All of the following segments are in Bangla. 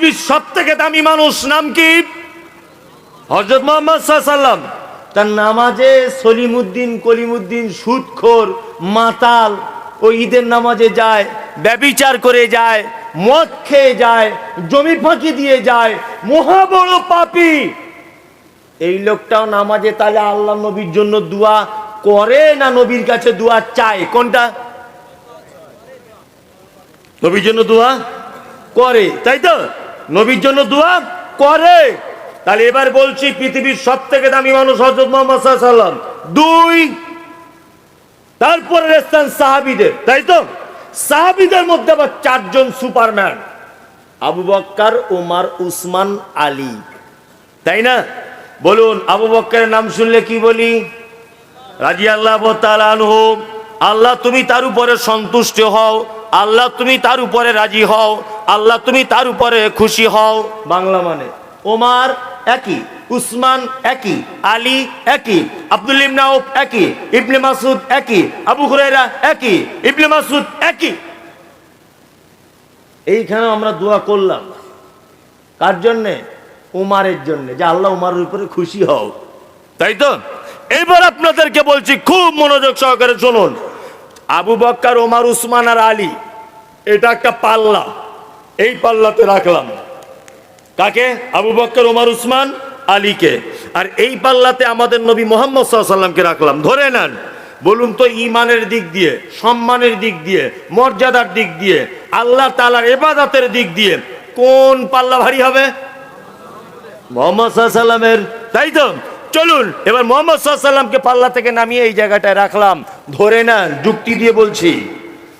পৃথিবীর সব থেকে দামি মানুষ নাম কি? হজরত মোহাম্মদ সাল্লাম তার নামাজে সলিমুদ্দিন, কলিমুদ্দিন, সুদখোর, মাতাল, ও ঈদের নামাজে যায়, ব্যবিচার করে যায়, মদ খেয়ে যায়, জমি ফাঁকি দিয়ে যায়, মহা বড় পাপী। এই লোকটাও নামাজে তাহলে আল্লাহ নবীর জন্য দোয়া করে না নবীর কাছে দোয়া চায়? কোনটা? নবীর জন্য দোয়া করে, তাই তো? নবীর জন্য দোয়া করে। তাহলে এবার বলছি পৃথিবীর সব থেকে দামি মানুষ হজরত মোহাম্মদ সাল্লাম দুই তারপরে স্থান সাহাবিদের, তাই তো? সাহাবিদের মধ্যে আবার চারজন superman, Abu Bakkar Omar Usman, Ali. তাই না? বলুন, আবু বক্কারের নাম শুনলে কি বলি? রাজি আল্লাহ আল্লাহ তুমি তার উপরে সন্তুষ্ট হও, আল্লাহ তুমি তার উপরে রাজি হও আল্লাহ তুমি তার উপরে খুশি হও। বাংলা মানে ওমার একই, উসমান একই, আলী একই, আব্দুল ইমনাউফ একই, ইবনে মাসুদ একই, আবু হুরাইরা একই, ইবনে মাসুদ একই। এইখানে আমরা দোয়া করলাম। কার জন্যে? উমারের জন্য, যে আল্লাহ উমারের উপরে খুশি হও। তাই তো? এবার আপনাদেরকে বলছি, খুব মনোযোগ সহকারে শুনুন। আবু বক্কার, ওমার, উসমান আর আলী, এটা একটা পাল্লা। এই পাল্লাতে রাখলাম। কাকে? আবু বক্কর ওমর উসমান, আলীকে। আর এই পাল্লাতে আমাদের নবী মোহাম্মদ সাল্লামকে রাখলাম। ধরে নেন, বলুন তো ইমানের দিক দিয়ে, সম্মানের দিক দিয়ে, মর্যাদার দিক দিয়ে, আল্লাহ তালার এবাদাতের দিক দিয়ে কোন পাল্লা ভারী হবে? মোহাম্মদ সাল্লামের তাই তো? চলুন, এবার মোহাম্মদ সাল্লামকে পাল্লা থেকে নামিয়ে এই জায়গাটায় রাখলাম। ধরে নেন, যুক্তি দিয়ে বলছি,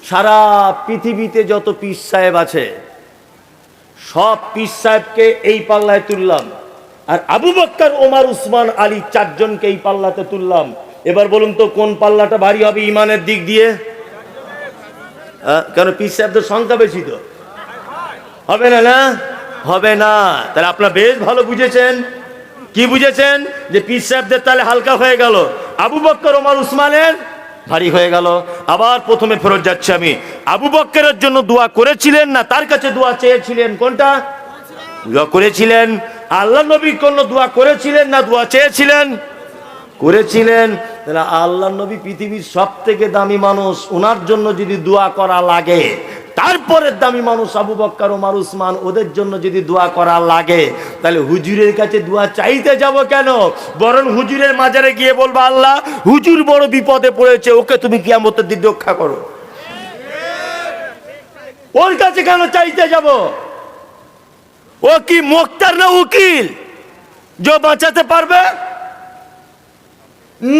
সারা পৃথিবীতে যত পীর সাহেব আছে সব পীর সাহেবকে এই পাল্লায় তুললাম। আর আবু বক্কর ওমার উসমান আলী চারজনকে এই পাল্লাতে তুললাম। এবার বলুন তো কোন পাল্লাটা ভারী হবে ইমানের দিক দিয়ে? আহ, কেন পীর সাহেবদের সংখ্যা বেশি তো? হবে না না? হবে না। তাহলে আপনার বেশ ভালো বুঝেছেন। কি বুঝেছেন? যে পীর সাহেবদের তাহলে হালকা হয়ে গেল। আবু বক্কর ওমার উসমানের ভারী হয়ে গেল। আবার প্রথমে ফেরত যাচ্ছি আমি। আবু বক্কের জন্য দোয়া করেছিলেন না? তার কাছে দোয়া চেয়েছিলেন কোনটা? দোয়া করেছিলেন। আল্লাহ নবী কোন দোয়া করেছিলেন না দোয়া চেয়েছিলেন? করেছিলেন। তাহলে আল্লাহ নবী পৃথিবীর সব থেকে দামি মানুষ ওনার জন্য যদি দোয়া করা লাগে তারপরের দামি মানুষ আবু বক্কর, ওমার, উসমান, ওদের জন্য যদি দোয়া করা লাগে, তাহলে হুজুরের কাছে দোয়া চাইতে যাব কেন? বরং হুজুরের মাজারে গিয়ে বলব, আল্লাহ, হুজুর বড় বিপদে পড়েছে, ওকে তুমি কিয়ামতের দিন রক্ষা করো। ওর কাছে কেন চাইতে যাব? ও কি মোক্তার না উকিল? যে বাঁচাতে পারবে?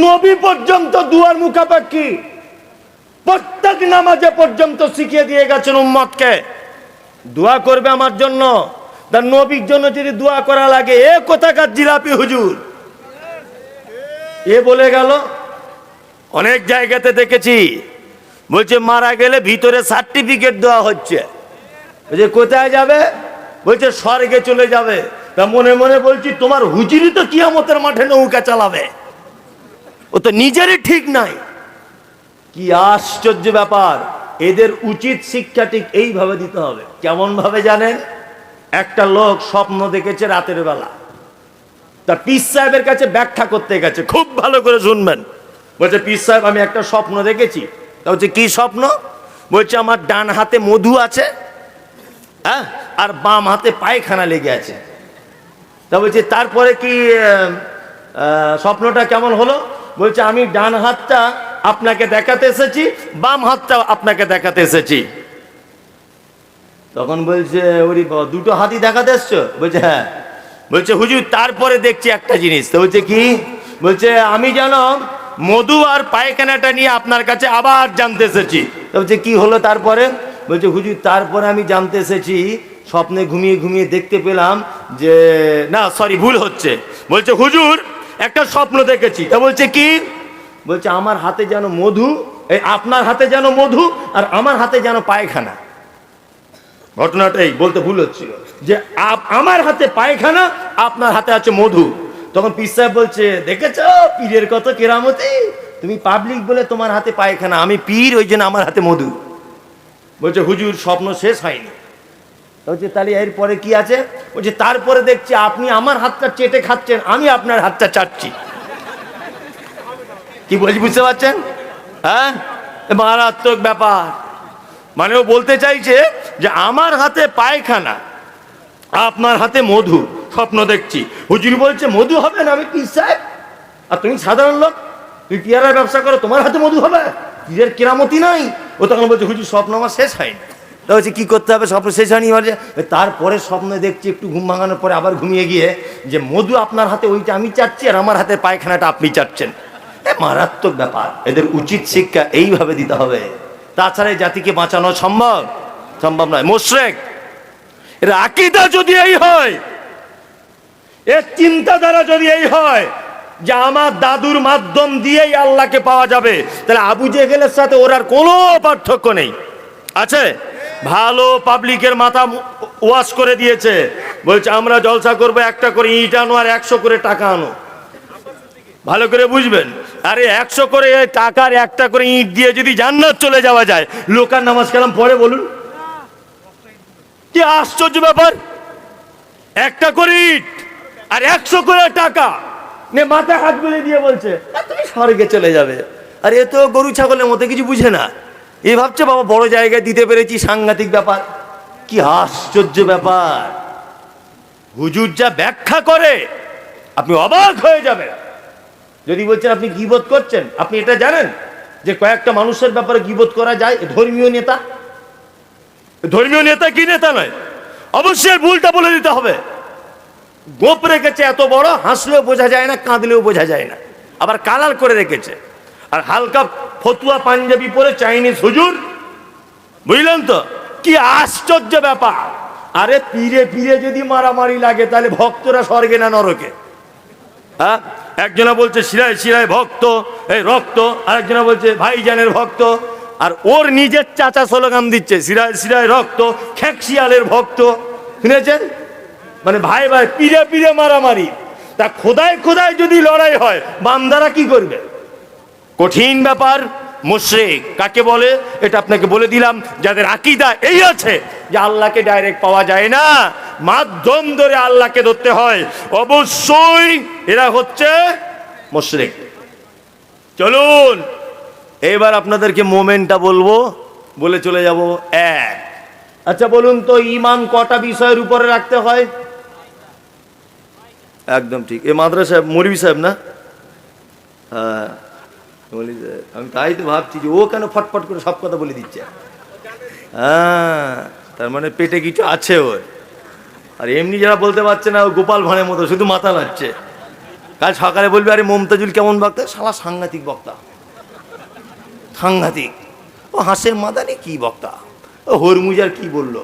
নবী পর্যন্ত দুয়ার মুখাপাক্ষি। প্রত্যেক নামাজে পর্যন্ত শিখিয়ে দিয়ে গেছেন উম্মতকে। দোয়া করবে আমার জন্য। তার নবীর জন্য যদি দোয়া করা লাগে, এ কোথাকার জিলাপি হুজুর? এ বলে গেল, অনেক জায়গাতে দেখেছি, বলছে মারা গেলে ভিতরে সার্টিফিকেট দেওয়া হচ্ছে। বলছে, কোথায় যাবে? বলছে, স্বর্গে চলে যাবে। তা মনে মনে বলছি, তোমার হুজুরি তো কিয়ামতের মাঠে নৌকা চালাবে। ও তো নিজেরই ঠিক নাই। কি আশ্চর্য ব্যাপার, এদের উচিত শিক্ষা ঠিক এইভাবে দিতে হবে। কেমন ভাবে জানেন? একটা লোক স্বপ্ন দেখেছে রাতের বেলা। তার পিস সাহেবের কাছে ব্যাখ্যা করতে গেছে, খুব ভালো করে শুনবেন। বলছে পিস সাহেব, আমি একটা স্বপ্ন দেখেছি। তা বলছে, কি স্বপ্ন? বলছে, আমার ডান হাতে মধু আছে হ্যাঁ আর বাম হাতে পায়খানা লেগে আছে। তা বলছে, তারপরে কি স্বপ্নটা কেমন হলো? বলছে, আমি ডান হাতটা আপনাকে দেখাতে এসেছি বাম হাতটা আপনাকে দেখাতে এসেছি। তখন বলছে ওরি বাবা, দুটো হাতই দেখাতে এসছো? বলছে হ্যাঁ। বলছে হুজুর তারপরে দেখছি একটা জিনিস। তো বলছে কি? বলছে আমি যেন মধু আর পায়খানাটা নিয়ে আপনার কাছে আবার জানতে এসেছি। বলছে কি হলো তারপরে? বলছে হুজুর তারপরে আমি জানতে এসেছি স্বপ্নে ঘুমিয়ে ঘুমিয়ে দেখতে পেলাম যে না সরি ভুল হচ্ছে। বলছে হুজুর একটা স্বপ্ন দেখেছি। তা বলছে কি? বলছে, আমার হাতে যেন মধু, এই আপনার হাতে যেন মধু আর আমার হাতে যেন পায়খানা। ঘটনাটা এই, বলতে ভুল হচ্ছিল। যে আপ- আমার হাতে পায়খানা, আপনার হাতে আছে মধু। তখন পীর সাহেব বলছে, দেখেছ পীরের কত কেরামতি? তুমি পাবলিক বলে তোমার হাতে পায়খানা, আমি পীর, ওই জন্য আমার হাতে মধু। বলছে, হুজুর, স্বপ্ন শেষ হয়নি। বলছে, তাহলে এরপরে কি আছে? বলছে, তারপরে দেখছি আপনি আমার হাতটা চেটে খাচ্ছেন, আমি আপনার হাতটা চাটছি। কি বলছি বুঝতে পারছেন? হ্যাঁ? মারাত্মক ব্যাপার। মানে ও বলতে চাইছে যে আমার হাতে পায়খানা, আপনার হাতে মধু, স্বপ্ন দেখছি। হুজুর বলছে, মধু হবে না আমি কি সাহেব আর তুমি সাধারণ লোক তুই পেয়ারার ব্যবসা করো, তোমার হাতে মধু হবে? পীরের কেরামতি নাই? ও তখন বলছে, হুজুর, স্বপ্ন আমার শেষ হয়নি। তা বলছে, কি করতে হবে? স্বপ্ন শেষ হয়নি? বলছে তারপরে স্বপ্নে দেখছি, একটু ঘুম ভাঙানোর পরে আবার ঘুমিয়ে গিয়ে যে মধু আপনার হাতে, ওইটা আমি চাচ্ছি, আর আমার হাতে পায়খানাটা আপনি চাচ্ছেন। মারাত্মক ব্যাপার। এদের উচিত শিক্ষা এইভাবে দিতে হবে। তাছাড়া এই জাতিকে বাঁচানো সম্ভব? সম্ভব নয়। মোশরেক, এর আকিদা যদি এই হয়, এর চিন্তাধারা যদি এই হয় যে আমার দাদুর মাধ্যম দিয়েই আল্লাহকে পাওয়া যাবে, তাহলে আবু জেহেলের সাথে ওর আর কোনো পার্থক্য নেই। আছে? ভালো পাবলিকের মাথা ওয়াশ করে দিয়েছে। বলছে, আমরা জলসা করব, একটা করে ইট আনো আর একশো করে টাকা আনো। ভালো করে বুঝবেন? আরে একশো করে টাকার একটা করে ইট দিয়ে যদি জান্নাত চলে যাওয়া যায়, লোকার নামাজ কালাম পরে বলুন। কি আশ্চর্য ব্যাপার। একটা করে ইট আর একশো করে টাকা। মাথায় হাত বুলিয়ে দিয়ে বলছে, "আর তুমি স্বর্গে চলে যাবে। আর এ তো গরু ছাগলের মতো কিছু বুঝে না। এ ভাবছে, বাবা, বড় জায়গায় দিতে পেরেছি, সাংঘাতিক ব্যাপার। কি আশ্চর্য ব্যাপার। হুজুর যা ব্যাখ্যা করে, আপনি অবাক হয়ে যাবেন। যদি বলছেন আপনি গিবোধ করছেন, আপনি এটা জানেন যে কয়েকটা মানুষের ব্যাপারে গিবোধ করা যায়? ধর্মীয় নেতা। ধর্মীয় নেতা কি নেতা নয়? অবশ্যই ভুলটা বলে দিতে হবে। গোপ রেখেছে এত বড়, হাসলেও বোঝা যায় না, কাঁদলেও বোঝা যায় না। আবার কালার করে রেখেছে। আর হালকা ফতুয়া পাঞ্জাবি পরে চাইনিজ হুজুর, বুঝলেন তো? কি আশ্চর্য ব্যাপার। আরে পীরে পীরে যদি মারামারি লাগে, তাহলে ভক্তরা স্বর্গে না নরকে? হ্যাঁ? একজনা বলছে শিরায় শিরায় ভক্ত, এই রক্ত। আরেকজনা বলছে, ভাইজানের ভক্ত। আর ওর নিজের চাচা স্লোগান দিচ্ছে শিরায় শিরায় রক্ত, খেকশিয়ালের ভক্ত। শুনেছেন? মানে ভাই ভাই, পিড়ে পিড়ে মারামারি। তা খোদায় খোদায় যদি লড়াই হয়, বান্দারা কি করবে? কঠিন ব্যাপার, মুশরিক। কাকে বলে? এটা আপনাকে বলে দিলাম, যাদের আকিদা এই আছে যে আল্লাহকে ডাইরেক্ট পাওয়া যায় না। মাধ্যম ধরে আল্লাহকে ধরতে হয়। অবশ্যই এরা হচ্ছে মুশরিক। চলুন, এবার আপনাদেরকে মোমেন্টটা বলব, বলে চলে যাব এক। আচ্ছা বলুন তো ইমান কটা বিষয়ের উপরে রাখতে হয়? একদম ঠিক। এ মাদ্রাসা মৌলভী সাহেব না? হ্যাঁ সাহেব। আমি তাই তো ভাবছি যে ও কেন ফটফট করে সব কথা বলে দিচ্ছে? হ্যাঁ। তার মানে পেটে কিছু আছে ওর। আর এমনি যারা বলতে পারছে না, ও গোপাল ভাঁড়ের মতো, শুধু মাথা নাড়ছে। কাল সকালে বলবি, আরে মমতাজুল কেমন বক্তা? সালা সাংঘাতিক বক্তা। সাংঘাতিক? ও হাসের মাদানি কি বক্তা? ও হরমুজার কি বলল?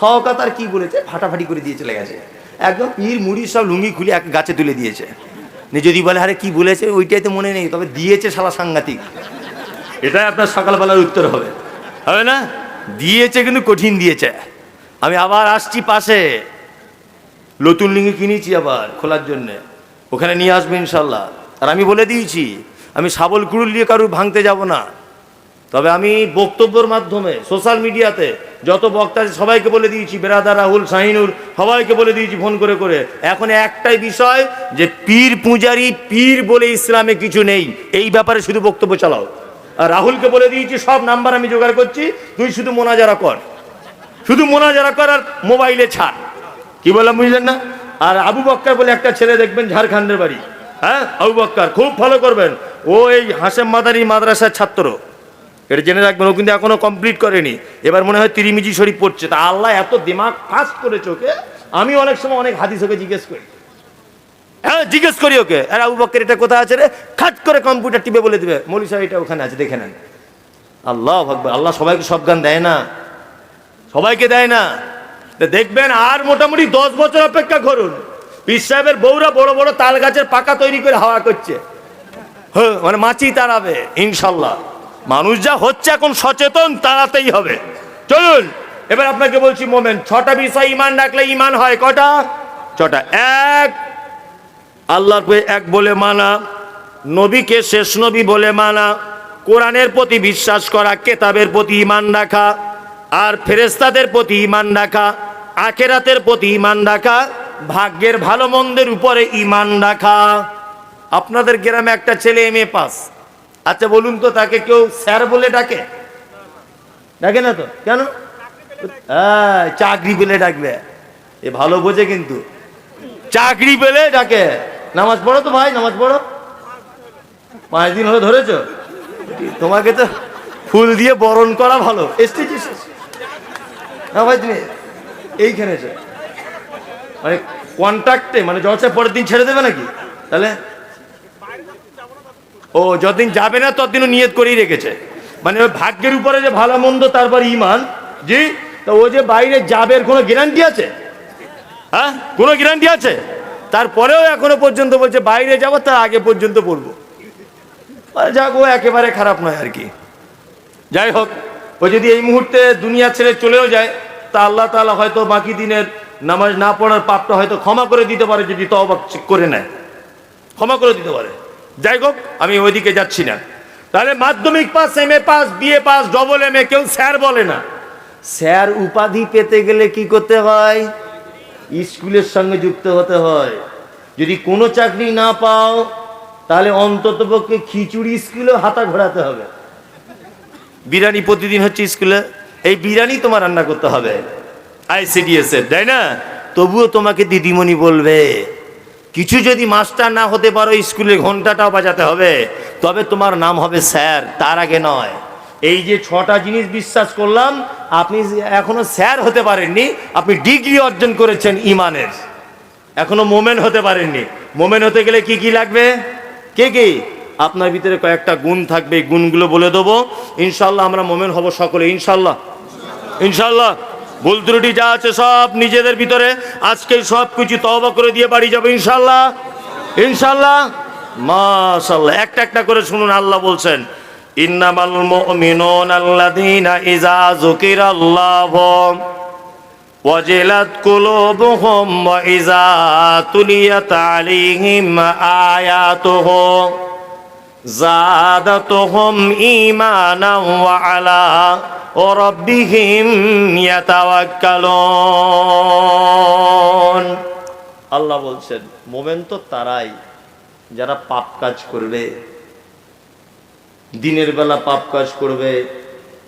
সহকাতার কি বলেছে? ফাটাফাটি করে দিয়ে চলে গেছে। একদম পীর মুড়ি সব লুঙ্গি খুলে এক গাছে তুলে দিয়েছে। যদি বলে, আরে কি বলেছে? ওইটাই তো মনে নেই, তবে দিয়েছে শালা সাংঘাতিক। এটাই আপনার সকালবেলার উত্তর হবে। হবে না? দিয়েছে কিন্তু কঠিন দিয়েছে। আমি আবার আসছি পাশে। নতুন লিঙ্গি কিনেছি আবার খোলার জন্যে। ওখানে নিয়ে আসবে ইনশাল্লাহ। আর আমি বলে দিয়েছি, আমি শাবল কুড়ুল দিয়ে কারু ভাঙতে যাব না। তবে আমি বক্তব্যর মাধ্যমে সোশ্যাল মিডিয়াতে যত বক্তা সবাইকে বলে দিয়েছি বেরাদা রাহুল শাহিনুর সবাইকে বলে দিয়েছি ফোন করে করে। এখন একটাই বিষয় যে পীর পূজারি, পীর বলে ইসলামে কিছু নেই। এই ব্যাপারে শুধু বক্তব্য চালাও। রাহুলকে বলে দিয়েছি, সব নাম্বার আমি জোগাড় করছি, তুই শুধু মোনাজারা কর। শুধু মোনাজারা কর আর মোবাইলে ছাড়। কি বললাম বুঝলেন না? আর আবু বক্কার বলে একটা ছেলে দেখবেন, ঝাড়খণ্ডের বাড়ি। হ্যাঁ আবু বক্কার, খুব ফলো করবেন। ও এই হাসেম মাদারি মাদ্রাসার ছাত্র। এটা জেনে রাখবেন, ও কিন্তু এখনও কমপ্লিট করেনি। এবার মনে হয় তিরিমিজি শরীফ পড়ছে। তা আল্লাহ এত দিমাগ ফাস্ট করে চোখে আমি অনেক সময় অনেক হাদিস ওকে জিজ্ঞেস করি। হ্যাঁ জিজ্ঞেস করি ওকে। আর আবু বক্কের এটা কোথায় আছে রে? খাট করে কম্পিউটার টিপে বলে দিবে। মৌলী সাহেব, এটা ওখানে আছে, দেখে নেন। আল্লাহ ভাববে আল্লাহ সবাইকে সব গান দেয় না? সবাইকে দেয় না? দেখবেন আর মোটামুটি দশ বছর অপেক্ষা করুন। পীর সাহেবের বউরা বড় বড় তাল গাছের পাকা তৈরি করে হাওয়া করছে। হ্যাঁ মানে মাছি তাড়াবে, ইনশাল্লাহ। মানুষ যা হচ্ছে এখন সচেতন, তাড়াতেই হবে। চলুন, এবার আপনাকে বলছি মোমেন্ট ছটা বিষয় ইমান রাখলে ইমান হয় কটা? ছটা। এক আল্লাহর প্রতি এক বলে মানা, নবীকে শেষ নবী বলে মানা, কোরআনের প্রতি বিশ্বাস করা, কেতাবের প্রতি ইমান রাখা, আর ফেরেস্তাদের প্রতি ইমান রাখা, আখেরাতের প্রতি ইমান রাখা, ভাগ্যের ভালো মন্দের উপরে ইমান রাখা। আপনাদের গ্রামে একটা ছেলে এম এ পাস। আচ্ছা বলুন তো তাকে কেউ স্যার বলে ডাকে? ডাকে না তো? কেন? হ্যাঁ চাকরি পেলে ডাকবে। এ ভালো বোঝে কিন্তু। চাকরি পেলে ডাকে। নামাজ পড়ো তো ভাই, নামাজ পড়ো। পাঁচ দিন হলে ধরেছো। তোমাকে তো ফুল দিয়ে বরণ করা ভালো। এসেছি না ভাই, তুমি এইখানে মানে কন্ট্রাক্টে মানে জলসা পরের দিন ছেড়ে দেবে নাকি? তাহলে? ও, যতদিন যাবে না, ততদিনও নিয়ত করেই রেখেছে। মানে ওই ভাগ্যের উপরে যে ভালো মন্দ তারপর ইমান জি? তা ও যে বাইরে যাবে কোনো গ্যারান্টি আছে? হ্যাঁ? কোনো গ্যারান্টি আছে? তারপরেও এখনও পর্যন্ত বলছে, বাইরে যাব, তার আগে পর্যন্ত পড়ব যাক, ও একেবারে খারাপ নয় আর কি। যাই হোক, ও যদি এই মুহূর্তে দুনিয়া ছেড়ে চলেও যায়, তা আল্লাহ তাআলা হয়তো বাকি দিনের নামাজ না পড়ার পাপটা হয়তো ক্ষমা করে দিতে পারে যদি তওবা করে নেয়। ক্ষমা করে দিতে পারে। যাই হোক, আমি ওইদিকে যাচ্ছি না। তাহলে মাধ্যমিক pass, M A pass BA pass, double M A কেউ স্যার বলে না। স্যার উপাধি পেতে গেলে কি করতে হয়? স্কুলের সঙ্গে যুক্ত হতে হয়। যদি কোনো চাকরি না পাও, তাহলে অন্ততপক্ষে খিচুড়ি স্কুলে হাতা ঘোরাতে হবে। বিরিয়ানি প্রতিদিন হচ্ছে স্কুলে, এই বিরিয়ানি তোমার রান্না করতে হবে। আইসিডিএস এর, তাই না? তবুও তোমাকে দিদিমণি বলবে, কিছু যদি মাস্টার না হতে পারো, স্কুলে ঘন্টাটাও বাজাতে হবে। তবে তোমার নাম হবে স্যার, তার আগে নয়। এই যে ছটা জিনিস বিশ্বাস করলাম, আপনি এখনও স্যার হতে পারেননি, আপনি ডিগ্রি অর্জন করেছেন ইমানের। এখনও মোমেন হতে পারেননি। মোমেন হতে গেলে কি কি লাগবে? কে কি? আপনার ভিতরে কয়েকটা গুণ থাকবে, এই গুণগুলো বলে দেবো। ইনশাল্লাহ আমরা মোমেন হব সকলে ইনশাল্লাহ ইনশাল্লাহ ভুল ত্রুটি যা আছে সব নিজেদের ভিতরে। আজকে সব কিছু তওবা করে দিয়ে বাড়ি যাব ইনশাল্লাহ ইনশাল্লাহ মাশাল্লাহ একটা একটা করে শুনুন, আল্লাহ বলছেন। ইন্নামাল মুমিনুন আল্লাযীনা ইযা যুকিরাল্লাহু ওয়াজিলাত কুলুবুহুম ওয়া ইযা তুলিয়াত আলাইহিম আয়াতুহু জাদাতুহুম ঈমানাও ওয়া আলা রাব্বিহিম ইয়াতাওয়াক্কালুন। আল্লাহ বলছেন, মোমেন তো তারাই যারা পাপ কাজ করবে। দিনের বেলা পাপ কাজ করবে,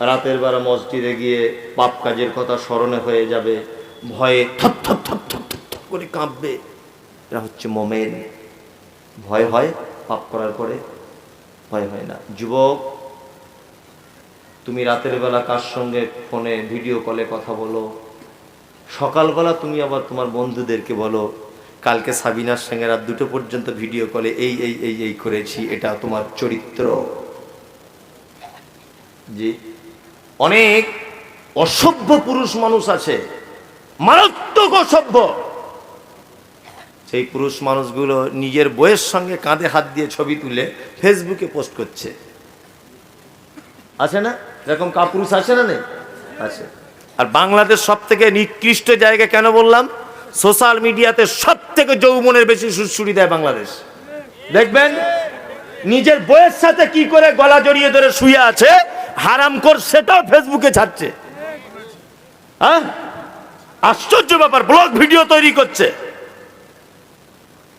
রাতের বেলা মসজিদে গিয়ে পাপ কাজের কথা স্মরণে হয়ে যাবে, ভয়ে থর থর থর থর থর থর করে কাঁপবে। এরা হচ্ছে মোমেন। ভয় হয় পাপ করার পরে? ভয় হয় না। যুবক, তুমি রাতের বেলা কার সঙ্গে ফোনে ভিডিও কলে কথা বলো? সকালবেলা তুমি আবার তোমার বন্ধুদেরকে বলো, কালকে সাবিনার সঙ্গে রাত দুটো পর্যন্ত ভিডিও কলে এই এই এই এই করেছি, এটা তোমার চরিত্র। জি। অনেক অসভ্য পুরুষ মানুষ আছে। মারাত্মক অসভ্য। সেই পুরুষ মানুষগুলো নিজের বইয়ের সঙ্গে কাঁধে হাত দিয়ে ছবি তুলে ফেসবুকে পোস্ট করছে। আছে না? এরকম কাপুরুষ আছে না নেই? আছে। আর বাংলাদেশ সব থেকে নিকৃষ্ট জায়গা কেন বললাম? সোশ্যাল মিডিয়াতে সব থেকে যৌবনের বেশি সুরসুরি দেয় বাংলাদেশ। দেখবেন? নিজের বইয়ের সাথে কি করে গলা জড়িয়ে ধরে শুয়ে আছে? হারাম কর সেটাও ফেসবুকে ছাড়ছে। হ্যাঁ? আশ্চর্য ব্যাপার, ব্লগ ভিডিও তৈরি করছে।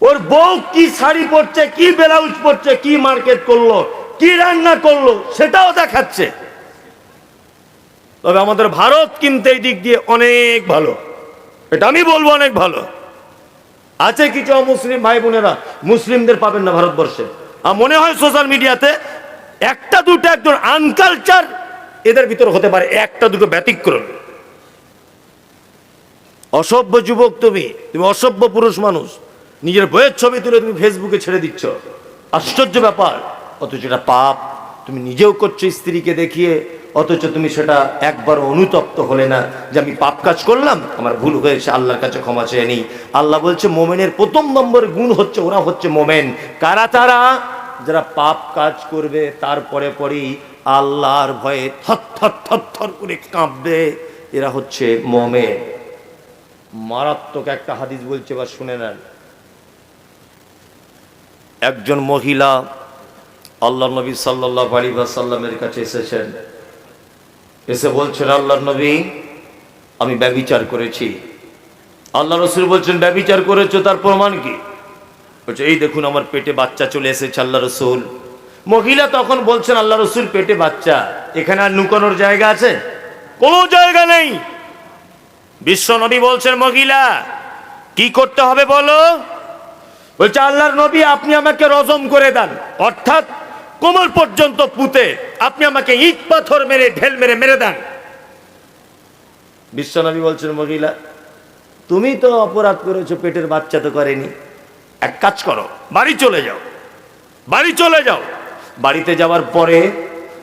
ওর বউ কি শাড়ি পরছে, কি ব্লাউজ পরছে, কি মার্কেট করল, কি রান্না করল, সেটাও দেখাচ্ছে। তবে আমাদের ভারত কিন্তু এই দিক দিয়ে অনেক ভালো। এটা আমি বলব অনেক ভালো। আছে কিছু মুসলিম ভাই বোনেরা, মুসলিমদের পাবেন না ভারতবর্ষে। আর মনে হয় সোশ্যাল মিডিয়াতে একটা দুটো একজন আনকালচার এদের ভিতর হতে পারে একটা দুটো ব্যতিক্রম। অসভ্য যুবক তুমি তুমি অসভ্য পুরুষ মানুষ, নিজের বইয়ের ছবি তুলে তুমি ফেসবুকে ছেড়ে দিচ্ছ। আশ্চর্য ব্যাপার, অথচ এটা পাপ। তুমি নিজেও করছ স্ত্রীকে দেখিয়ে, অথচ তুমি সেটা একবার অনুতপ্ত হলে না যে আমি পাপ কাজ করলাম, আমার ভুল হয়েছে, আল্লাহর কাছে ক্ষমা চেয়ে নিই। আল্লাহ বলছে, মোমেনের প্রথম নম্বর গুণ হচ্ছে, ওরা হচ্ছে মোমেন। কারা তারা? যারা পাপ কাজ করবে, তারপরে পরেই আল্লাহর ভয়ে থর থর করে কাঁপবে। এরা হচ্ছে মোমেন। মারাত্মক একটা হাদিস বলছে বা শুনে নেন। একজন মহিলা আল্লাহ নবী সাল্লাহ আলী সাল্লামের কাছে এসেছেন। এসে বলছেন আল্লাহ নবী, আমি ব্যবিচার করেছি। আল্লাহ রসুল বলছেন ব্যবিচার করেছ, তার প্রমাণ কি? বলছে, এই দেখুন, আমার পেটে বাচ্চা চলে এসেছে, আল্লাহ রসুল। মহিলা তখন বলছেন, আল্লাহ রসুল, পেটে বাচ্চা। এখানে আর লুকানোর জায়গা আছে? কোনো জায়গা নেই। বিশ্ব নবী বলছেন, মহিলা, কি করতে হবে বলো? বলছে, আল্লাহর নবী, আপনি আমাকে রজম করে দেন। অর্থাৎ কোমর পর্যন্ত পুঁতে আপনি আমাকে ইট পাথর মেরে ঢেল মেরে মেরে দেন। বিশ্বনবী বলছেন, মহিলা, তুমি তো অপরাধ করেছ, পেটের বাচ্চা তো করেনি। এক কাজ করো, বাড়ি চলে যাও। বাড়ি চলে যাও। বাড়িতে যাওয়ার পরে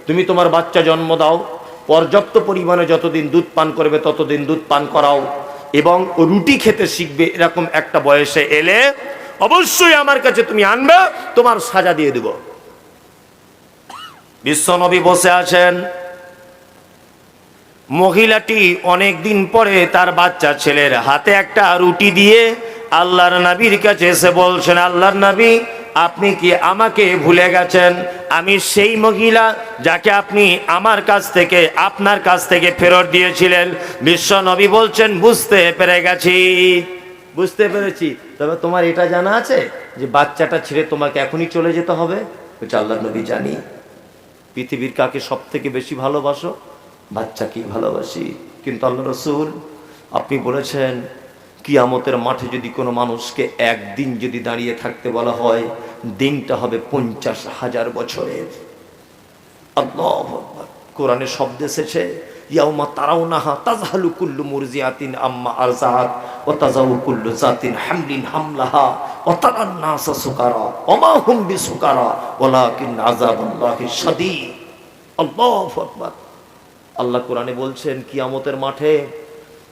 তুমি তোমার বাচ্চা জন্ম দাও, পর্যাপ্ত পরিমাণে যতদিন দুধ পান করবে ততদিন দুধ পান করাও এবং রুটি খেতে শিখবে এরকম একটা বয়সে এলে অবশ্যই আমার কাছে তুমি আনবে, তোমার সাজা দিয়ে দেব। বিশ্বনবী বসে আছেন। মহিলাটি অনেক দিন পরে তার বাচ্চা ছেলের হাতে একটা রুটি দিয়ে আল্লাহর নবীর কাছে এসে বলছেন, আল্লাহর নবী, আপনি কি আমাকে ভুলে গেছেন? আমি সেই মহিলা যাকে আপনি আমার কাছ থেকে, আপনার কাছ থেকে ফেরত দিয়েছিলেন। বিশ্ব নবী বলছেন, বুঝতে পেরে গেছি। বুঝতে পেরেছি। তবে তোমার এটা জানা আছে যে বাচ্চাটা ছেড়ে তোমাকে এখনই চলে যেতে হবে? বলছে আল্লাহ নবী জানি। পৃথিবীর কাকে সব থেকে বেশি ভালোবাসো? বাচ্চাকেই ভালোবাসি। কিন্তু আল্লাহ রসুল, আপনি বলেছেন কিয়ামতের মাঠে যদি কোনো মানুষকে একদিন যদি দাঁড়িয়ে থাকতে বলা হয়, দিনটা হবে পঞ্চাশ হাজার বছরের। আল্লাহ। কোরআনে শব্দ এসেছে, ইয়াউমা তারাউনাহা তাজহালু কুল্লু মুরজিয়াতিন আম্মা আরজাত ওয়া তাজাউ কুল্লু জাতিন হামলিন হামলাহা, ওয়া তারান নাসা সুকারা, ওয়া মা হুম বিসুকারা, ওয়ালাকিন আযাবাল্লাহি শাদীদ। আল্লাহু আকবার। আল্লাহ কোরআনে বলছেন, কিয়ামতের মাঠে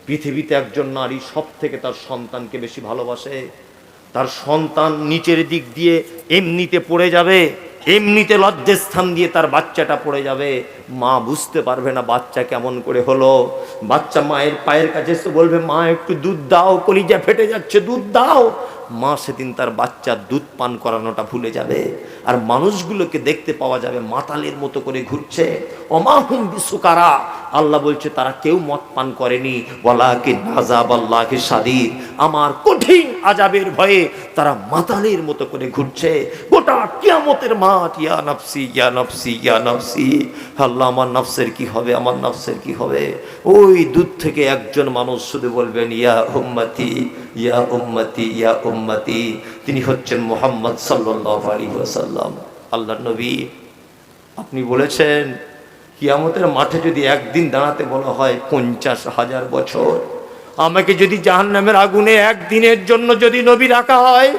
পৃথিবীতে একজন নারী সব থেকে তার সন্তানকে বেশি ভালোবাসে? তার সন্তান নিচের দিক দিয়ে এমনিতে পড়ে যাবে, এমনিতে লজ্জের স্থান দিয়ে তার বাচ্চাটা পড়ে যাবে। মা বুঝতে পারবে না বাচ্চা কেমন করে হলো। বাচ্চা মায়ের পায়ের কাছে এসে বলবে, মা, একটু দুধ দাও, কলিজা ফেটে যাচ্ছে, দুধ দাও। মা সেদিন তার বাচ্চা দুধ পান করানোটা ভুলে যাবে। আর মানুষগুলোকে দেখতে পাওয়া যাবে, মাতালের মতো করে ঘুরছে। অমাহুম বিশ্বকারা আল্লাহ বলছে, তারা কেউ মত পান করেনি। বলাকে নাজাব আল্লাহকে সাদির আমার কঠিন আজাবের ভয়ে তারা মাতালের মতো করে ঘুরছে। গোটা কিয়ামতের মাঠ, ইয়া নফসি ইয়া নফসি ইয়া নফসি। আল্লাহ, আমার নফসের কি হবে? আমার নফসের কি হবে? ওই দূর থেকে একজন মানুষ শুধু বলবেন, ইয়া উম্মতি ইয়া উম্মতি ইয়া উম্মতি। তিনি হচ্ছেন মোহাম্মদ সাল্লাল্লাহু আলাইহি ওয়াসাল্লাম। আল্লাহর নবী। আপনি বলেছেন, কিয়ামতের মাঠে যদি একদিন দাঁড়াতে বলা হয় পঞ্চাশ হাজার বছর, আমাকে যদি জাহান্নামের আগুনে একদিনের জন্য যদি নবী রাখা হয়,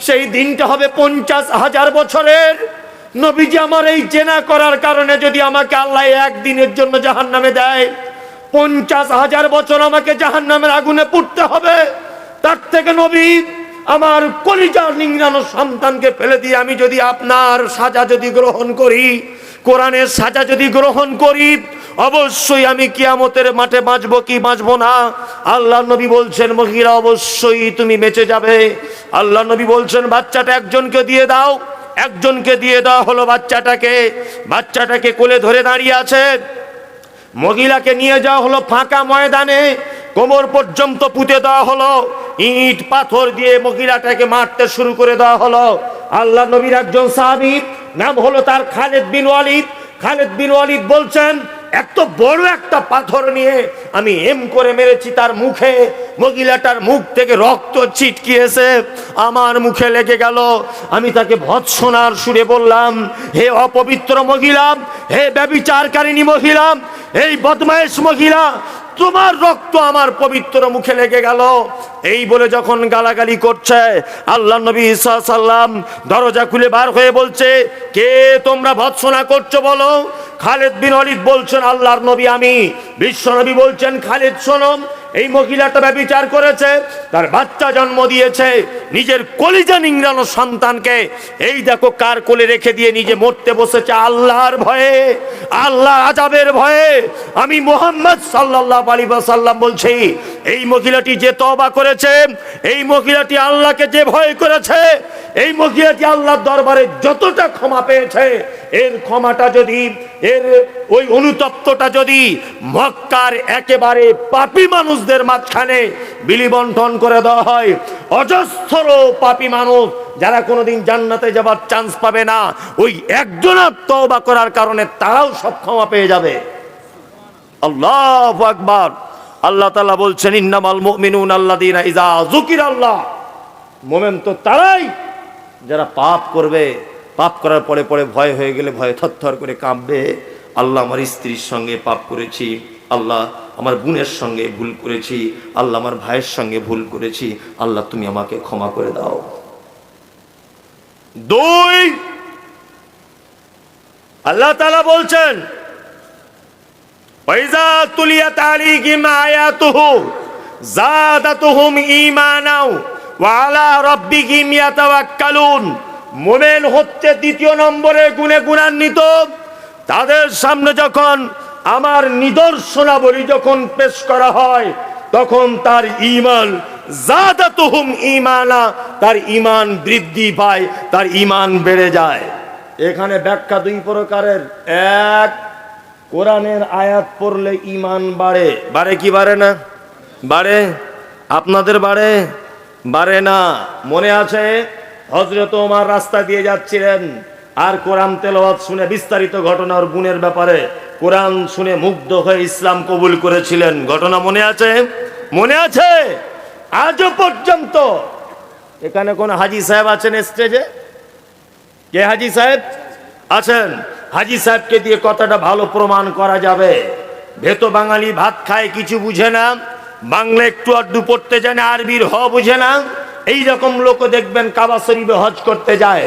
সেই দিনটা হবে পঞ্চাশ হাজার বছরের। নবীজি আমার এই জেনা করার কারণে যদি আমাকে আল্লাহ একদিনের জন্য জাহান্নামে দেয়, পঞ্চাশ হাজার বছর আমাকে জাহান্নামের আগুনে পুড়তে হবে। তার থেকে নবী আমার কলিজা নিংড়ানো সন্তানকে ফেলে দিয়ে আমি যদি আপনার সাজা যদি গ্রহণ করি, কোরআনের সাজা যদি গ্রহণ করি, অবশ্যই আমি কিয়ামতের মাঠে বাঁচবো কি বাঁচবো না? আল্লাহ নবী বলছেন, মহিলা, অবশ্যই তুমি বেঁচে যাবে। আল্লাহ নবী বলছেন, বাচ্চাটা একজনকে দিয়ে দাও। একজনকে দিয়ে দেওয়া হলো বাচ্চাটাকে। বাচ্চাটাকে কোলে ধরে দাঁড়িয়ে আছে। মহিলাকে নিয়ে যাওয়া হলো ফাঁকা ময়দানে। কোমর পর্যন্ত পুঁতে দেওয়া হলো। ইট, পাথর দিয়ে মহিলাটাকে মারতে শুরু করে দেওয়া হলো। আল্লাহ নবীর একজন সাহাবী, নাম হলো তার খালেদ বিন ওয়ালিদ। খালেদ বিন ওয়ালিদ বলছেন, এত বড় একটা পাথর নিয়ে আমি এম করে মেরেছি তার মুখে। মহিলাটার মুখ থেকে রক্ত ছিটকিয়েছে। আমার মুখে লেগে গেল। আমি তাকে ভৎসনার সুরে বললাম, হে অপবিত্র মহিলা হে ব্যবিচারকারিণী মহিলা, এই বদমায়েশ মহিলা তোমার রক্ত আমার পবিত্র মুখে লেগে গেল। এই বলে যখন গালাগালি করছে, আল্লাহ নবী সাল্লাম দরজা খুলে বার হয়ে বলছে, কে তোমরা ভৎসনা করছ বলো? খালেদ বিন অলিদ বলছেন, আল্লাহর নবী আমি। বিশ্ব নবী বলছেন, খালেদ সোনম এই মহিলাটা ব্যবচার করেছে, তার বাচ্চা জন্ম দিয়েছে, নিজের কলিজা নিংড়ানো সন্তানকে। এই দেখো কার কোলে রেখে দিয়ে নিজে মরতে বসেছে, আল্লাহর ভয়ে, আল্লাহ আজাবের ভয়ে। আমি মোহাম্মদ সাল্লাহ আলী সাল্লাম বলছি এই মহিলাটি যে তবা করেছে, এই মহিলাটি আল্লাহকে যে ভয় করেছে, এই মহিলাটি আল্লাহর দরবারে যতটা ক্ষমা পেয়েছে, এর ক্ষমাটা যদি, এর ওই অনুতপ্তটা যদি মক্কার একেবারে পাপী মানুষদের মাঝখানে বিলি বন্টন করে দেওয়া হয়, অজস্র পাপী মানুষ যারা কোনোদিন জান্নাতে যাবার চান্স পাবে না, ওই একজনের তওবা করার কারণে তারাও সব ক্ষমা পেয়ে যাবে। আল্লাহ আকবার। আল্লাহ তালা বলছেন, ইন্নামাল মুমিনুন আল্লাযীনা ইযা যুকিরাল্লাহ। মোমেন তো তারাই। যারা পাপ করবে, পাপ করার পরে পরে ভয় হয়ে গেলে ভয়ে থরথর করে কাঁপবে। আল্লাহ আমার স্ত্রীর সঙ্গে পাপ করেছি, আল্লাহ আমার বোনের সঙ্গে ভুল করেছি, আল্লাহ আমার ভাইয়ের সঙ্গে ভুল করেছি, আল্লাহ তুমি আমাকে ক্ষমা করে দাও। দুই, আল্লাহ তালা বলছেন ওয়াইজা হচ্ছে দ্বিতীয় নম্বরে গুণে গুণান্বিত। তাদের সামনে যখন আমার নিদর্শনাবলী যখন পেশ করা হয়, তখন তার জাদাতুহুম ঈমানা, তার ঈমান বৃদ্ধি পায়, তার ঈমান বেড়ে যায়। এখানে ব্যাখ্যা দুই প্রকারের। এক কোরআনের আয়াত পড়লে ইমান বাড়ে। বাড়ে কি বাড়ে না? বাড়ে। আপনাদের বাড়ে? বাড়ে না। মনে আছে? হজরত ওমার রাস্তা দিয়ে যাচ্ছিলেন আর কোরআন তেলাওয়াত শুনে বিস্তারিত ঘটনার গুণের ব্যাপারে কোরআন শুনে মুগ্ধ হয়ে ইসলাম কবুল করেছিলেন। ঘটনা মনে আছে? মনে আছে? আজও পর্যন্ত। এখানে কোন হাজি সাহেব আছেন স্টেজে কে হাজি সাহেব? আছেন? হাজি সাহেবকে দিয়ে কথাটা ভালো প্রমাণ করা যাবে। ভেতো বাঙালি ভাত খায়, কিছু বুঝে না। বাংলা একটু আড্ডু পড়তে জানে আরবির হ বুঝে না। এই রকম লোক দেখবেন কাবা শরীফে হজ করতে যায়।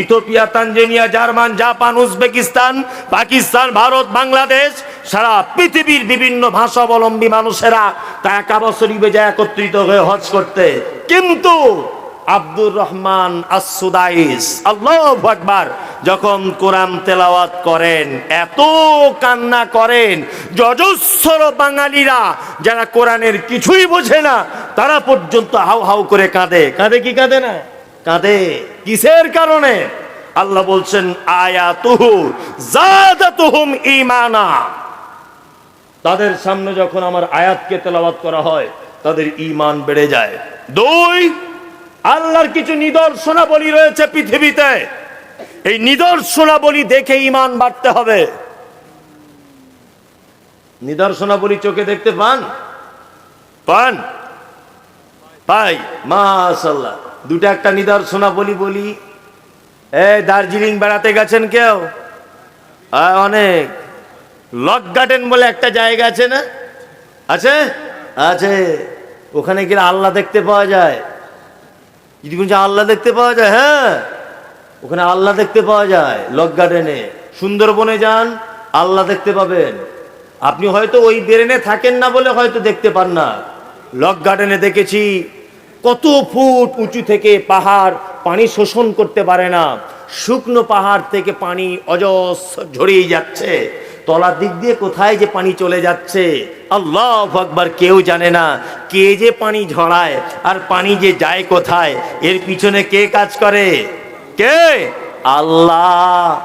Ethiopia Tanzania, German, Japan, Uzbekistan, Pakistan, Bharat, Bangladesh, সারা পৃথিবীর বিভিন্ন ভাষাবলম্বী মানুষেরা তা কাবা শরীফে যায় একত্রিত হয়ে হজ করতে। কিন্তু আব্দুর রহমান আসুদাইস আল্লাহ আকবার, যখন কোরআন তেলাওয়াত করেন, এত কান্না করেন যজস্বর বাঙালিরা যারা কোরআনের কিছুই বোঝে না, তারা পর্যন্ত হাউ হাউ করে কাঁদে। কাঁদে কি কাঁদে না? কাঁদে। কিসের কারণে? আল্লাহ বলছেন, আয়াতুহু জাদাতুহুম ঈমানা। তাদের সামনে যখন আমার আয়াতকে তেলাওয়াত করা হয়, তাদের ঈমান বেড়ে যায়। দুই আল্লাহর কিছু নিদর্শনাবলী রয়েছে পৃথিবীতে। এই নিদর্শনাবলী দেখে ইমান বাড়তে হবে। নিদর্শনাবলী চোখে দেখতে পান? পান? পাই মাশাল্লাহ দুটো একটা নিদর্শনাবলী বলি। এ, দার্জিলিং বেড়াতে গেছেন কেউ? অনেক। লক গার্ডেন বলে একটা জায়গা আছে না? আছে? আছে। ওখানে গেলে আল্লাহ দেখতে পাওয়া যায়। যদি কোনো আল্লাহ দেখতে পাওয়া যায় হ্যাঁ ওখানে আল্লাহ দেখতে পাওয়া যায় লক গার্ডেনে সুন্দরবনে যান, আল্লাহ দেখতে পাবেন। আপনি হয়তো ওই বেরেনে থাকেন না বলে হয়তো দেখতে পান না। লক গার্ডেনে দেখেছি, কত ফুট উঁচু থেকে পাহাড় পানি শোষণ করতে পারে না। শুকনো পাহাড় থেকে পানি অজস্র ঝরিয়ে যাচ্ছে। তলার দিক দিয়ে কোথায় যে পানি চলে যাচ্ছে? আল্লাহ আকবার, কেউ জানে না। কে যে পানি ঝড়ায় আর পানি যে যায় কোথায়? এর পিছনে কে কাজ করে? কে? আল্লাহ।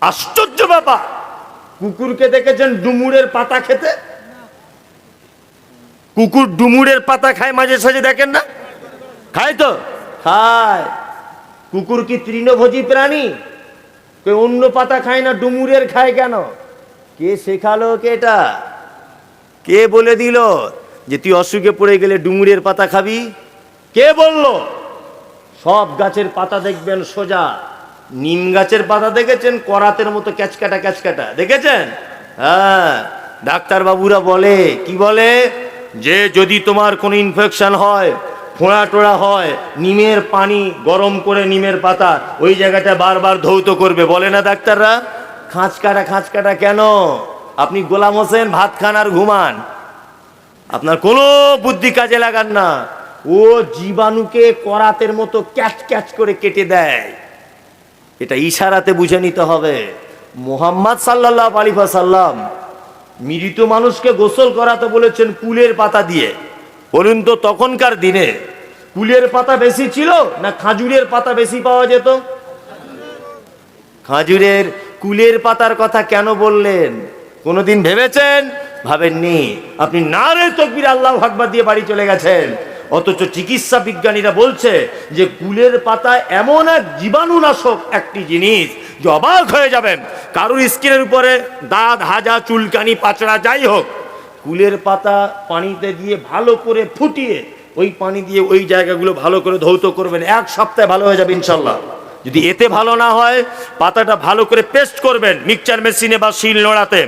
আশ্চর্য বাবা কুকুরকে দেখেছেন ডুমুরের পাতা খেতে? কুকুর ডুমুরের পাতা খায় মাঝে সাঝে দেখেন না? খায় তো? খায়। কুকুর কি তৃণভোজী প্রাণী? কেউ অন্য পাতা খায় না ডুমুরের খায় কেন? কে শেখালো কে এটা? কে বলে দিল যে তুই অসুখে পড়ে গেলে ডুমুরের পাতা খাবি? কে বলল? সব গাছের পাতা দেখবেন সোজা। নিম গাছের পাতা দেখেছেন? করাতের মতো ক্যাচকাটা ক্যাচকাটা। দেখেছেন? হ্যাঁ। ডাক্তার বাবুরা বলে কি বলে? যে যদি তোমার কোনো ইনফেকশন হয় ফোঁড়া টোড়া হয়, নিমের পানি গরম করে নিমের পাতা, ওই জায়গাটা বারবার ধৌত করবে। বলে না ডাক্তাররা? খাঁচ কাটা খাঁচ কাটা কেন? আপনি গোলাম হোসেন, ভাত খান আর ঘুমান। আপনার কোনো বুদ্ধি কাজে লাগান না। ও জীবাণুকে করাতের মতো ক্যাচ ক্যাচ করে কেটে দেয়। এটা ইশারাতে বুঝে নিতে হবে। মোহাম্মদ সাল্লাহ আলিফা সাল্লাম মৃত মানুষকে গোসল করাতে বলেছেন কুলের পাতা দিয়ে। বলুন তো, তখনকার দিনে কুলের পাতা বেশি ছিল না খাজুরের পাতা বেশি পাওয়া যেত? খাজুরের কুলের পাতার কথা কেন বললেন? কোনোদিন ভেবেছেন? ভাবেননি। আপনি নারে তকবির আল্লাহ আকবার দিয়ে বাড়ি চলে গেছেন। অথচ চিকিৎসা বিজ্ঞানীরা বলছে যে কুলের পাতা এমন এক জীবাণুনাশক একটি জিনিস যে অবাক হয়ে যাবেন। কারুর স্কিনের উপরে দাঁত, হাজা, চুলকানি, পাচড়া, যাই হোক কুলের পাতা পানিতে দিয়ে ভালো করে ফুটিয়ে ওই পানি দিয়ে ওই জায়গাগুলো ভালো করে ধৌত করবেন। এক সপ্তাহে ভালো হয়ে যাবে ইনশাল্লাহ। যদি এতে ভালো না হয়, পাতাটা ভালো করে পেস্ট করবেন মিক্সচার মেশিনে বা শিল নোড়াতে।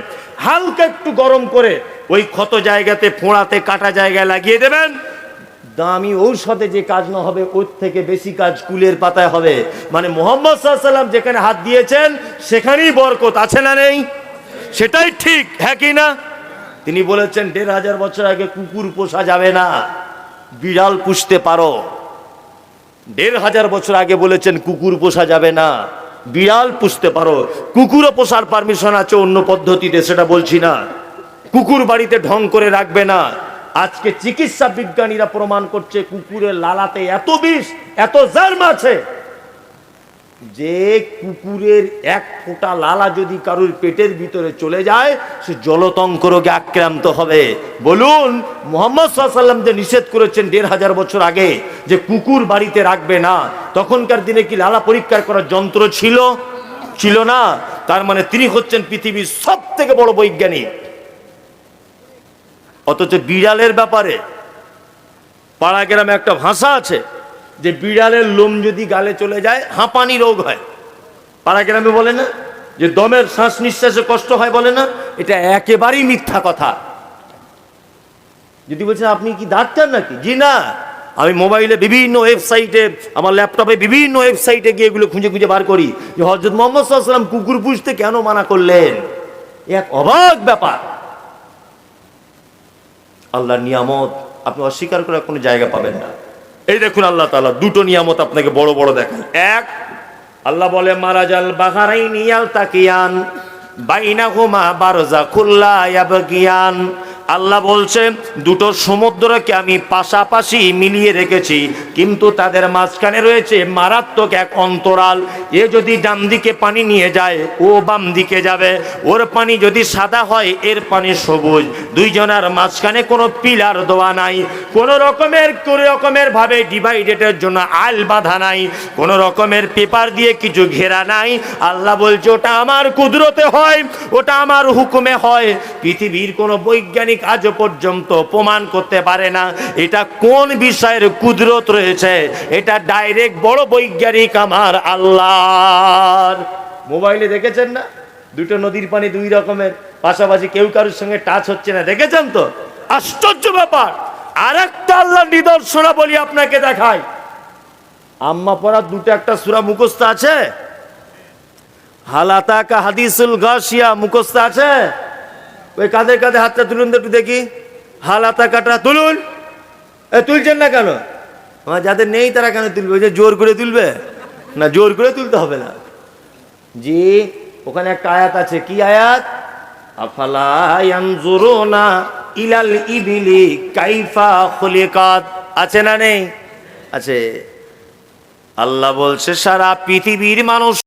হালকা একটু গরম করে ওই ক্ষত জায়গাতে ফোঁড়াতে, কাটা জায়গায় লাগিয়ে দেবেন। দামি ঔষধে যে কাজ না হবে, ওর থেকে বেশি কাজ কুলের পাতায় হবে। মানে মোহাম্মদ সাল্লাম যেখানে হাত দিয়েছেন, সেখানেই বরকত, আছে না নেই? সেটাই ঠিক হ্যাঁ কি না? তিনি বলেছেন, দেড় হাজার বছর আগে কুকুর পোষা যাবে না, বিড়াল পুষতে পারো। দেড় হাজার বছর আগে বলেছেন, কুকুর পোষা যাবে না, বিড়াল পুষতে পারো। কুকুরও পোষার পারমিশন আছে, অন্য পদ্ধতিতে, সেটা বলছি না। কুকুর বাড়িতে ঢং করে রাখবে না। আজকে চিকিৎসা বিজ্ঞানীরা প্রমাণ করছে, কুকুরের লালাতে এত বিষ, এত জার্ম আছে। যে কুকুরের এক ফোঁটা লালা যদি কারুর পেটের ভিতরে চলে যায়, সে জলতঙ্ক রোগে আক্রান্ত হবে। বলুন, মোহাম্মদ সাল্লাম যে নিষেধ করেছেন দেড় হাজার বছর আগে যে কুকুর বাড়িতে রাখবে না, তখনকার দিনে কি লালা পরীক্ষা করার যন্ত্র ছিল? ছিল না। তার মানে তিনি হচ্ছেন পৃথিবীর সব থেকে বড় বৈজ্ঞানিক। অথচ বিড়ালের ব্যাপারে পাড়া গ্রামে একটা ভাষা আছে যে বিড়ালের লোম যদি গালে চলে যায়, হাঁপানি রোগ হয়। পাড়া গ্রামে বলে না? যে দমের শ্বাস নিঃশ্বাসে কষ্ট হয় বলে না? এটা একেবারেই মিথ্যা কথা। যদি বলছেন, আপনি কি ডাক্তার নাকি? জি না। আমি মোবাইলে বিভিন্ন ওয়েবসাইটে, আমার ল্যাপটপে বিভিন্ন ওয়েবসাইটে গিয়ে এগুলো খুঁজে খুঁজে বার করি। যে হজরত মোহাম্মদ সাল্লাম কুকুর পুষতে কেন মানা করলেন? এক অবাক ব্যাপার। আল্লাহর নিয়ামত আপনি অস্বীকার করার কোনো জায়গা পাবেন না। এই দেখুন আল্লাহ তালা দুটো নিয়ামত আপনাকে বড় বড় দেখেন এক, আল্লাহ বলে, মারাজাল বাহারাই নিয়াল তাকিয়ান বাইনা হোমা বারজা খুল্লা ইয়াবগিয়ান আল্লাহ বলছে, দুটো সমুদ্রকে আমি পাশাপাশি মিলিয়ে রেখেছি, কিন্তু তাদের মাঝখানে রয়েছে মারাত্মক এক অন্তরাল। এ যদি ডান দিকে পানি নিয়ে যায়, ও বাম দিকে যাবে। ওর পানি যদি সাদা হয়, এর পানি সবুজ। দুইজনার মাঝখানে কোনো পিলার দেওয়া নাই। কোনো রকমের কোনো রকমের ভাবে ডিভাইডেটের জন্য আল বাঁধা নাই। কোনো রকমের পেপার দিয়ে কিছু ঘেরা নাই। আল্লাহ বলছে, ওটা আমার কুদরতে হয়, ওটা আমার হুকুমে হয়। পৃথিবীর কোনো বৈজ্ঞানিক আজও পর্যন্ত প্রমাণ করতে পারে না। এটা কোন বিষয়ের কুদরত রয়েছে? এটা ডাইরেক্ট বড় বৈজ্ঞানিক আমার আল্লাহর। মোবাইলে দেখেছেন না? দুটো নদীর পানি দুই রকমের, পাশাপাশি কেউ কারোর সঙ্গে টাচ হচ্ছে না। দেখেছেন তো? আশ্চর্য ব্যাপার। আর একটা আল্লাহ নিদর্শনা বলি আপনাকে দেখাই। আম্মা পড়ার দুটো একটা সুরা মুখস্থ আছে? হালাতাকা হাদিসুল গাছিয়া মুখস্থ আছে? ওই কাঁধে কাঁধে হাতটা তুলুন তো একটু দেখি। হালাতাকাটা তুলুন। এ, তুলছেন না কেন? যাদের নেই তারা কেন তুলবে? ওই যে জোর করে তুলবে? না, জোর করে তুলতে হবে না। জি, ওখানে একটা আয়াত আছে। কি আয়াত? আফালা ইলাল ইবিলি কাইফা খুলিকাত। আছে না নেই? আছে। আল্লাহ বলছে, সারা পৃথিবীর মানুষ